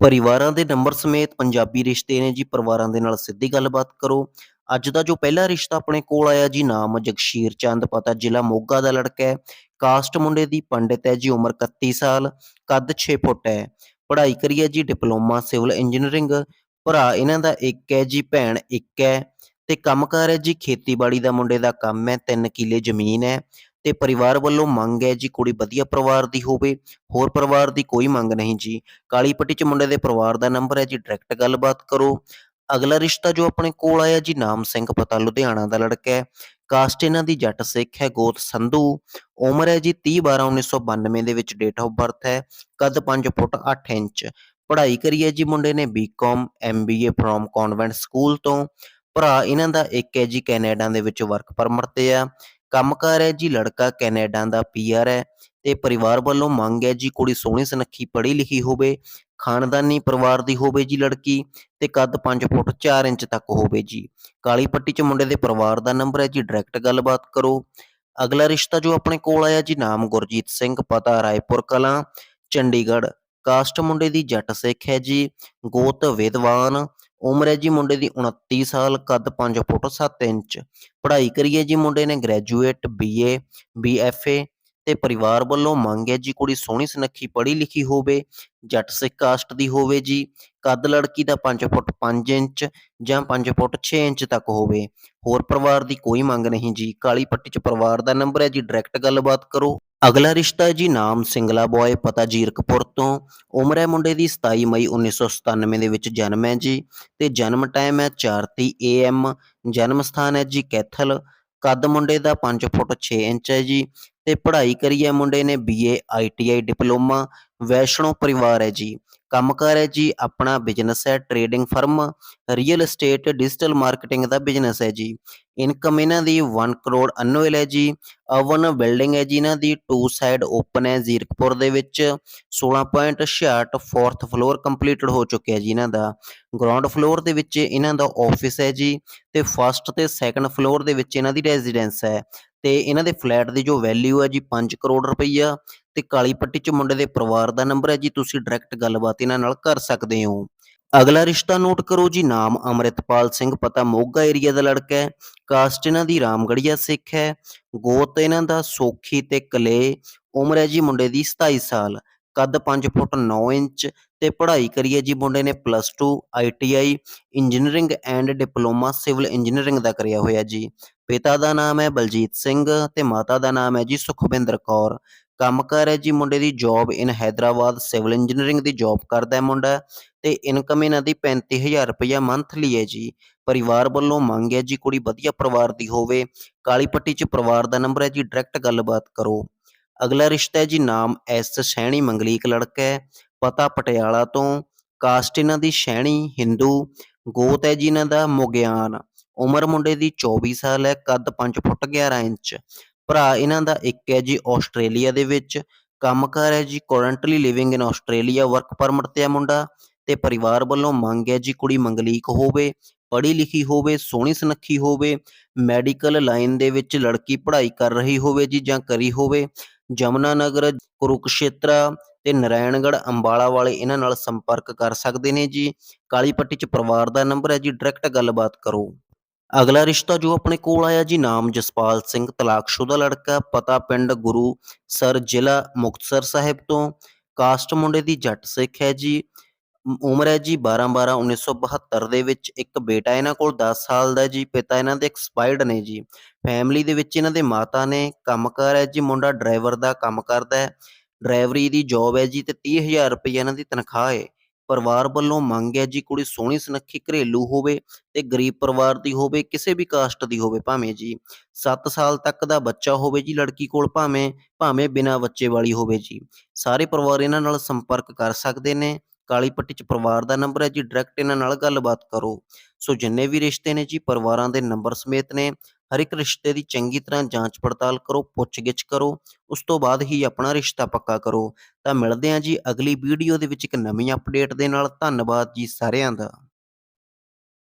ਪਰਿਵਾਰਾਂ ਦੇ ਨੰਬਰ ਸਮੇਤ ਪੰਜਾਬੀ ਰਿਸ਼ਤੇ ਨੇ ਜੀ, ਪਰਿਵਾਰਾਂ ਦੇ ਨਾਲ ਸਿੱਧੀ ਗੱਲਬਾਤ ਕਰੋ। ਅੱਜ ਦਾ ਜੋ ਪਹਿਲਾ ਰਿਸ਼ਤਾ ਆਪਣੇ ਕੋਲ ਆਇਆ ਜੀ, ਨਾਮ ਜਗਸ਼ੀਰ ਚੰਦ, ਪਤਾ ਜ਼ਿਲ੍ਹਾ ਮੋਗਾ ਦਾ ਲੜਕਾ ਹੈ। ਕਾਸਟ ਮੁੰਡੇ ਦੀ ਪੰਡਿਤ ਹੈ ਜੀ, ਉਮਰ 31 ਸਾਲ, ਕੱਦ 6 ਫੁੱਟ ਹੈ। ਪੜ੍ਹਾਈ ਕਰੀ ਹੈ ਜੀ, ਡਿਪਲੋਮਾ, ਸਿਵਲ ਇੰਜੀਨੀਅਰਿੰਗ, ਭਰਾ ਇਹਨਾਂ ਦਾ ਇੱਕ ਹੈ ਜੀ, ਭੈਣ ਇੱਕ ਹੈ। ਤੇ ਕੰਮਕਾਰ ਹੈ ਜੀ, ਖੇਤੀਬਾੜੀ ਦਾ ਮੁੰਡੇ ਦਾ ਕੰਮ ਹੈ 3 ਕਿੱਲੇ ਜ਼ਮੀਨ ਹੈ। ਤੇ ਪਰਿਵਾਰ ਵੱਲੋਂ ਮੰਗ ਹੈ ਜੀ ਕੁੜੀ ਵਧੀਆ ਪਰਿਵਾਰ ਦੀ ਹੋਵੇ, ਹੋਰ ਪਰਿਵਾਰ ਦੀ ਕੋਈ ਮੰਗ ਨਹੀਂ ਜੀ। ਕਾਲੀ ਪੱਟੀ ਚ ਮੁੰਡੇ ਦੇ ਪਰਿਵਾਰ ਦਾ ਨੰਬਰ ਹੈ ਜੀ ਡਾਇਰੈਕਟ ਗੱਲਬਾਤ ਕਰੋ। ਅਗਲਾ ਰਿਸ਼ਤਾ ਜੋ ਆਪਣੇ ਕੋਲ ਆਇਆ ਜੀ, ਨਾਮ ਸਿੰਘ ਪਤਾ, ਲੁਧਿਆਣਾ ਦਾ ਲੜਕਾ ਹੈ। ਕਾਸਟ ਇਹਨਾਂ ਦੀ ਜੱਟ ਸਿੱਖ ਹੈ, ਗੋਤ ਸੰਧੂ। ਉਮਰ ਹੈ ਜੀ 30 12 1992 ਦੇ ਵਿੱਚ ਡੇਟ ਆਫ ਬਰਥ ਹੈ, ਕੱਦ 5 ਫੁੱਟ 8 ਇੰਚ। ਪੜ੍ਹਾਈ ਕਰੀ ਹੈ ਜੀ ਮੁੰਡੇ ਨੇ B Com MBA from convent school ਤੋਂ। ਭਰਾ ਇਹਨਾਂ ਦਾ ਇੱਕ ਹੈ ਜੀ ਕੈਨੇਡਾ ਦੇ ਵਿੱਚ ਵਰਕ ਪਰਮਿਟ ਤੇ ਆ। ਕੰਮਕਾਰ ਹੈ ਜੀ, ਲੜਕਾ ਕੈਨੇਡਾ ਦਾ ਪੀਆਰ ਹੈ ਤੇ ਪਰਿਵਾਰ ਵੱਲੋਂ ਮੰਗ ਹੈ ਜੀ, ਕੁੜੀ ਸੋਹਣੀ ਸੁਨੱਖੀ ਪੜ੍ਹੀ ਲਿਖੀ ਹੋਵੇ, ਖਾਨਦਾਨੀ ਪਰਿਵਾਰ ਦੀ ਹੋਵੇ ਜੀ ਲੜਕੀ ਤੇ ਕੱਦ 5 ਫੁੱਟ 4 ਇੰਚ ਤੱਕ ਹੋਵੇ ਜੀ। ਕਾਲੀ ਪੱਟੀ ਚ ਮੁੰਡੇ ਦੇ ਪਰਿਵਾਰ ਦਾ ਨੰਬਰ ਹੈ ਜੀ, ਡਾਇਰੈਕਟ ਗੱਲਬਾਤ ਕਰੋ। ਅਗਲਾ ਰਿਸ਼ਤਾ ਜੋ ਆਪਣੇ ਕੋਲ ਆਇਆ ਜੀ, ਨਾਮ ਗੁਰਜੀਤ ਸਿੰਘ, ਪਤਾ ਰਾਏਪੁਰ ਕਲਾਂ, ਚੰਡੀਗੜ੍ਹ। ਕਾਸਟ ਮੁੰਡੇ ਦੀ ਜੱਟ ਸਿੱਖ ਹੈ ਜੀ, ਗੋਤ ਵਿਦਵਾਨ ਉਮਰ ਹੈ ਜੀ ਮੁੰਡੇ ਦੀ 29 ਸਾਲ, ਕੱਦ 5 ਫੁੱਟ 7 ਇੰਚ। ਪੜ੍ਹਾਈ ਕਰੀਏ ਜੀ ਮੁੰਡੇ ਨੇ ਗ੍ਰੈਜੂਏਟ ਬੀਏ ਬੀਐਫਏ ਤੇ ਪਰਿਵਾਰ ਵੱਲੋਂ ਮੰਗ ਹੈ ਜੀ ਕੁੜੀ ਸੋਹਣੀ ਸੁਨੱਖੀ ਪੜ੍ਹੀ ਲਿਖੀ ਹੋਵੇ, ਜੱਟ ਸਿੱਖ ਕਾਸਟ ਦੀ ਹੋਵੇ ਜੀ, ਕੱਦ ਲੜਕੀ ਦਾ 5 ਫੁੱਟ 5 ਇੰਚ ਜਾਂ 5 ਫੁੱਟ 6 ਇੰਚ ਤੱਕ ਹੋਵੇ। ਹੋਰ ਪਰਿਵਾਰ ਦੀ ਕੋਈ ਮੰਗ ਨਹੀਂ ਜੀ। ਕਾਲੀ ਪੱਟੀ ਚ ਪਰਿਵਾਰ ਦਾ ਨੰਬਰ ਹੈ ਜੀ ਡਾਇਰੈਕਟ ਗੱਲਬਾਤ ਕਰੋ। ਅਗਲਾ ਰਿਸ਼ਤਾ ਜੀ ਨਾਮ ਸਿੰਗਲਾ ਬॉय ਪਤਾ ਜੀਰਕਪੁਰ ਤੋਂ। ਉਮਰ ਹੈ ਮੁੰਡੇ ਦੀ 27 ਮਈ 1997 ਦੇ ਵਿੱਚ ਜਨਮ ਹੈ ਜੀ। ਤੇ ਜਨਮ ਟਾਈਮ ਹੈ 4:30 AM ਜਨਮ ਸਥਾਨ ਹੈ ਜੀ ਕੈਥਲ। ਕੱਦ ਮੁੰਡੇ ਦਾ 5 ਫੁੱਟ 6 ਇੰਚ ਹੈ ਜੀ। ਤੇ ਪੜ੍ਹਾਈ ਕਰੀ ਹੈ ਮੁੰਡੇ ਨੇ ਬੀਏ ਆਈਟੀਆਈ ਡਿਪਲੋਮਾ। ਵੈਸ਼ਨੋ ਪਰਿਵਾਰ ਹੈ ਜੀ। ਕੰਮਕਾਰ ਹੈ ਜੀ, ਆਪਣਾ ਬਿਜ਼ਨਸ ਹੈ trading firm real estate digital marketing ਦਾ ਬਿਜ਼ਨਸ ਹੈ ਜੀ। ਇਨਕਮ ਇਹਨਾਂ ਦੀ 1 ਕਰੋੜ ਅਨੁਅਲ ਹੈ ਜੀ। ਅਵਨ ਬਿਲਡਿੰਗ ਹੈ ਜੀ ਇਹਨਾਂ ਦੀ ਟੂ ਸਾਈਡ ਓਪਨ ਹੈ ਜ਼ੀਰਕਪੁਰ ਦੇ ਵਿੱਚ। 16.66 ਫੋਰਥ ਫਲੋਰ ਕੰਪਲੀਟਡ ਹੋ ਚੁੱਕਿਆ ਜੀ ਇਹਨਾਂ ਦਾ। ਗਰਾਊਂਡ ਫਲੋਰ ਦੇ ਵਿੱਚ ਇਹਨਾਂ ਦਾ ਆਫਿਸ ਹੈ ਜੀ। ਤੇ ਫਸਟ ਤੇ ਸੈਕੰਡ ਫਲੋਰ ਦੇ ਵਿੱਚ ਇਹਨਾਂ ਦੀ ਰੈਜ਼ੀਡੈਂਸ ਹੈ। ਤੇ ਇਹਨਾਂ ਦੇ ਫਲੈਟ ਦੀ ਜੋ ਵੈਲਿਊ ਹੈ ਜੀ 5 ਕਰੋੜ ਰੁਪਈਆ। ਤੇ ਕਾਲੀ ਪੱਟੀ ਚ ਮੁੰਡੇ ਦੇ ਪਰਿਵਾਰ ਦਾ ਨੰਬਰ ਹੈ ਜੀ। ਤੁਸੀਂ ਡਾਇਰੈਕਟ ਗੱਲਬਾਤ ਇਹਨਾਂ ਨਾਲ ਕਰ ਸਕਦੇ ਹੋ। ਅਗਲਾ ਰਿਸ਼ਤਾ ਨੋਟ ਕਰੋ ਜੀ, ਨਾਮ ਅਮਰਿਤਪਾਲ ਸਿੰਘ, ਪਤਾ ਮੋਗਾ ਏਰੀਆ ਦਾ ਲੜਕਾ ਹੈ, ਕਾਸਟ ਇਹਨਾਂ ਦੀ ਰਾਮਗੜੀਆ ਸਿੱਖ ਹੈ, ਗੋਤ ਇਹਨਾਂ ਦਾ ਸੋਖੀ ਤੇ ਕਲੇ, ਉਮਰ ਹੈ ਜੀ ਮੁੰਡੇ ਦੀ 27 ਸਾਲ, ਕੱਦ 5 ਫੁੱਟ 9 ਇੰਚ ਤੇ ਪੜ੍ਹਾਈ ਕਰੀਏ ਜੀ ਮੁੰਡੇ ਨੇ plus 2 ITI engineering and diploma civil engineering ਦਾ ਕਰਿਆ ਹੋਇਆ ਜੀ, ਪਿਤਾ ਦਾ ਨਾਮ ਹੈ ਬਲਜੀਤ ਸਿੰਘ ਤੇ ਮਾਤਾ ਦਾ ਨਾਮ ਹੈ ਜੀ ਸੁਖਵਿੰਦਰ ਕੌਰ ਕੰਮਕਾਰ ਹੈ ਜੀ ਮੁੰਡੇ ਦੀ job in Hyderabad civil engineering the job ਕਰਦਾ ਹੈ ਮੁੰਡਾ ਤੇ ਇਨਕਮ ਇਹਨਾਂ ਦੀ 35000 ਰੁਪਇਆ ਮੰਥਲੀ ਹੈ ਜੀ। ਪਰਿਵਾਰ ਵੱਲੋਂ ਮੰਗ ਹੈ ਜੀ ਕੁੜੀ ਵਧੀਆ ਪਰਿਵਾਰ ਦੀ ਹੋਵੇ, ਕਾਲੀ ਪੱਟੀ ਚ ਪਰਿਵਾਰ ਦਾ ਨੰਬਰ ਹੈ ਜੀ ਡਾਇਰੈਕਟ ਗੱਲਬਾਤ ਕਰੋ। ਅਗਲਾ ਰਿਸ਼ਤਾ ਹੈ ਜੀ ਨਾਮ ਐਸ ਸੈਣੀ ਮੰਗਲੀਕ ਲੜਕਾ ਹੈ, ਪਤਾ ਪਟਿਆਲਾ ਤੋਂ ਕਾਸਟ ਇਹਨਾਂ ਦੀ ਸੈਣੀ, ਹਿੰਦੂ, ਗੋਤ ਹੈ ਜੀ ਇਹਨਾਂ ਦਾ, ਮੁਗਿਆਨ। ਉਮਰ ਮੁੰਡੇ ਦੀ 24 ਸਾਲ ਹੈ, ਕੱਦ 5 ਫੁੱਟ 11 ਇੰਚ। ਭਰਾ ਇਹਨਾਂ ਦਾ ਇੱਕ ਹੈ ਜੀ ਆਸਟ੍ਰੇਲੀਆ ਦੇ ਵਿੱਚ, ਕੰਮ ਕੰਮਕਾਰ ਹੈ ਜੀ currently living in Australia work permit ਤੇ ਆ ਮੁੰਡਾ ਤੇ ਪਰਿਵਾਰ ਵੱਲੋਂ ਮੰਗ ਹੈ ਜੀ ਕੁੜੀ ਮੰਗਲੀਕ ਹੋਵੇ, ਪੜ੍ਹੀ ਲਿਖੀ ਹੋਵੇ, ਸੋਹਣੀ ਸੁਨੱਖੀ ਹੋਵੇ ਮੈਡੀਕਲ ਲਾਈਨ ਦੇ ਵਿੱਚ ਲੜਕੀ ਪੜ੍ਹਾਈ ਕਰ ਰਹੀ ਹੋਵੇ ਜੀ ਜਾਂ ਕਰੀ ਹੋਵੇ ਜਮਨਾ ਨਗਰ ਕੁਰੂਕਸ਼ੇਤਰਾ ਤੇ ਨਰਾਇਣਗੜ੍ਹ, ਅੰਬਾਲਾ ਵਾਲੇ ਇਹਨਾਂ ਨਾਲ ਸੰਪਰਕ ਕਰ ਸਕਦੇ ਨੇ ਜੀ ਕਾਲੀ ਪੱਟੀ ਚ ਪਰਿਵਾਰ ਦਾ ਨੰਬਰ ਹੈ ਜੀ ਡਾਇਰੈਕਟ ਗੱਲਬਾਤ ਕਰੋ। ਅਗਲਾ ਰਿਸ਼ਤਾ ਜੋ ਆਪਣੇ ਕੋਲ ਆਇਆ ਜੀ, ਨਾਮ ਜਸਪਾਲ ਸਿੰਘ ਤਲਾਕਸ਼ੁਦਾ ਲੜਕਾ, ਪਤਾ ਪਿੰਡ ਗੁਰੂ ਸਰ ਜ਼ਿਲ੍ਹਾ ਮੁਕਤਸਰ ਸਾਹਿਬ ਤੋਂ। ਕਾਸਟ ਮੁੰਡੇ ਦੀ ਜੱਟ ਸਿੱਖ ਹੈ ਜੀ। ਉਮਰ ਹੈ ਜੀ 12 12 1972 ਦੇ ਵਿੱਚ ਇੱਕ ਬੇਟਾ ਇਹਨਾਂ ਕੋਲ 10 ਸਾਲ ਦਾ ਜੀ, ਪਿਤਾ ਇਹਨਾਂ ਦੇ ਐਕਸਪਾਇਰਡ ਨੇ ਜੀ। ਫੈਮਿਲੀ ਦੇ ਵਿੱਚ ਇਹਨਾਂ ਦੇ ਮਾਤਾ ਨੇ ਕੰਮਕਾਰ ਹੈ ਜੀ, ਮੁੰਡਾ ਡਰਾਈਵਰ ਦਾ ਕੰਮ ਕਰਦਾ ਹੈ। ਡਰਾਈਵਰੀ ਦੀ ਜੌਬ ਹੈ ਜੀ ਤੇ 30000 ਰੁਪਏ ਇਹਨਾਂ ਦੀ ਤਨਖਾਹ ਹੈ। ਪਰਿਵਾਰ ਵੱਲੋਂ ਮੰਗ ਹੈ ਜੀ ਕੁੜੀ ਸੋਹਣੀ ਸੁਨੱਖੀ ਘਰੇਲੂ ਹੋਵੇ ਤੇ ਗਰੀਬ ਪਰਿਵਾਰ ਦੀ ਹੋਵੇ, ਕਿਸੇ ਵੀ ਕਾਸਟ ਦੀ ਹੋਵੇ ਭਾਵੇਂ ਜੀ। 7 ਸਾਲ ਤੱਕ ਦਾ ਬੱਚਾ ਹੋਵੇ ਜੀ ਲੜਕੀ ਕੋਲ ਭਾਵੇਂ ਭਾਵੇਂ ਬਿਨਾਂ ਬੱਚੇ ਵਾਲੀ ਹੋਵੇ ਜੀ। ਸਾਰੇ ਪਰਿਵਾਰ ਇਹਨਾਂ ਨਾਲ ਸੰਪਰਕ ਕਰ ਸਕਦੇ ਨੇ। ਕਾਲੀ ਪੱਟੀ ਚ ਪਰਿਵਾਰ ਦਾ ਨੰਬਰ ਹੈ ਜੀ ਡਾਇਰੈਕਟ ਇਹਨਾਂ ਨਾਲ ਗੱਲਬਾਤ ਕਰੋ। ਸੋ ਜਿੰਨੇ ਵੀ ਰਿਸ਼ਤੇ ਨੇ ਜੀ, ਪਰਿਵਾਰਾਂ ਦੇ ਨੰਬਰ ਸਮੇਤ ਨੇ। ਹਰ ਇੱਕ ਰਿਸ਼ਤੇ ਦੀ ਚੰਗੀ ਤਰ੍ਹਾਂ ਜਾਂਚ ਪੜਤਾਲ ਕਰੋ, ਪੁੱਛਗਿੱਛ ਕਰੋ, ਉਸ ਤੋਂ ਬਾਅਦ ਹੀ ਆਪਣਾ ਰਿਸ਼ਤਾ ਪੱਕਾ ਕਰੋ। ਤਾਂ ਮਿਲਦੇ ਹਾਂ ਜੀ ਅਗਲੀ ਵੀਡੀਓ ਦੇ ਵਿੱਚ ਇੱਕ ਨਵੀਂ ਅਪਡੇਟ ਦੇ ਨਾਲ। ਧੰਨਵਾਦ ਜੀ ਸਾਰਿਆਂ ਦਾ।